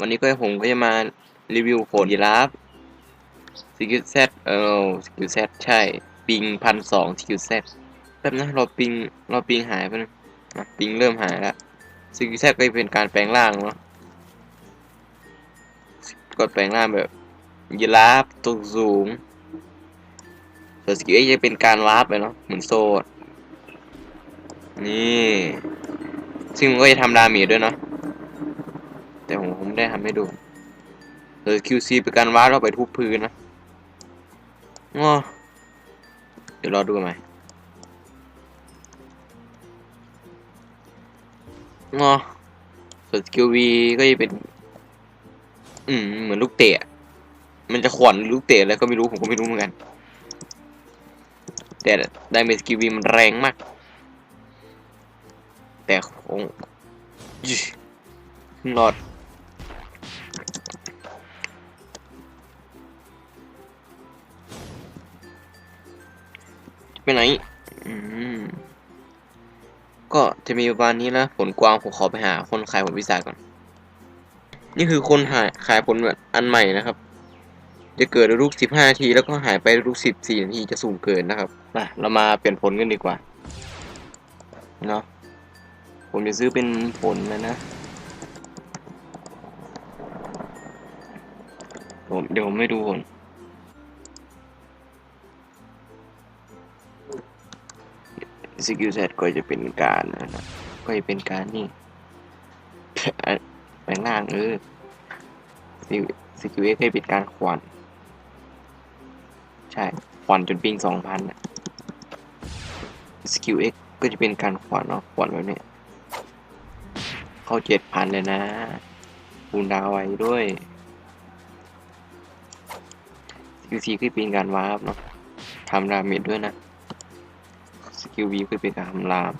วันนี้ก็ผมก็จะมารีวิวโขนยีราฟสกิลเซตเออสกิลเซตใช่ ปิงพันสองสกิลเซตแป๊บนะเราปิงเราปิงหายไปนะอะปิงเริ่มหายแล้วสกิลเซตก็จะเป็นการแปลงร่างเนาะก็แปลงร่างแบบยีราฟตัวสูงส่วนสกิลเอจะเป็นการวาร์ปไปเนาะเหมือนโซดนี่ ซึ่งมันก็จะทำดาเมจด้วยเนาะ ได้ทำให้ดูเออ QC เป็นการวาดเราไปทุบพื้นนะงอเดี๋ยวรอดูใหมงอส่วน QV ก็จะเป็น อืม เหมือนลูกเตะ มันจะขวัญลูกเตะอะไรก็ไม่รู้ผมก็ไม่รู้เหมือนกัน แต่ได้เมสกิวีมันแรงมาก แต่คงยิ่งรอด ไปไหน อืม ก็จะมีประมาณนี้นะ ผลกวางผมขอไปหา คนขายผลวิสาก่อน นี่คือคนหายขายผลแบบอันใหม่นะครับ จะเกิดลูกสิบห้าทีแล้วก็หายไปลูกสิบสี่นาทีจะสูงเกินนะครับมาเรามาเปลี่ยนผลกันดีกว่า เนาะ ผมจะซื้อเป็นผลนะนะผมเดี๋ยวผมไม่ดูผล สกิลเซตก็จะเป็นการนะครับก็จะเป็นการนี่แปลงร่างเออสกิลเอ็กให้เป็นการควันใช่ควันจนปิงสองพันสกิลเอ็กก็จะเป็นการควันเนาะควันแบบนี้เข้าเจ็ดพันเลยนะคูณดาวไว้ด้วยสกิลซีคือเป็นการวาร์ปเนาะทำดาเมจด้วยนะ QV คือเป็นการทำลาม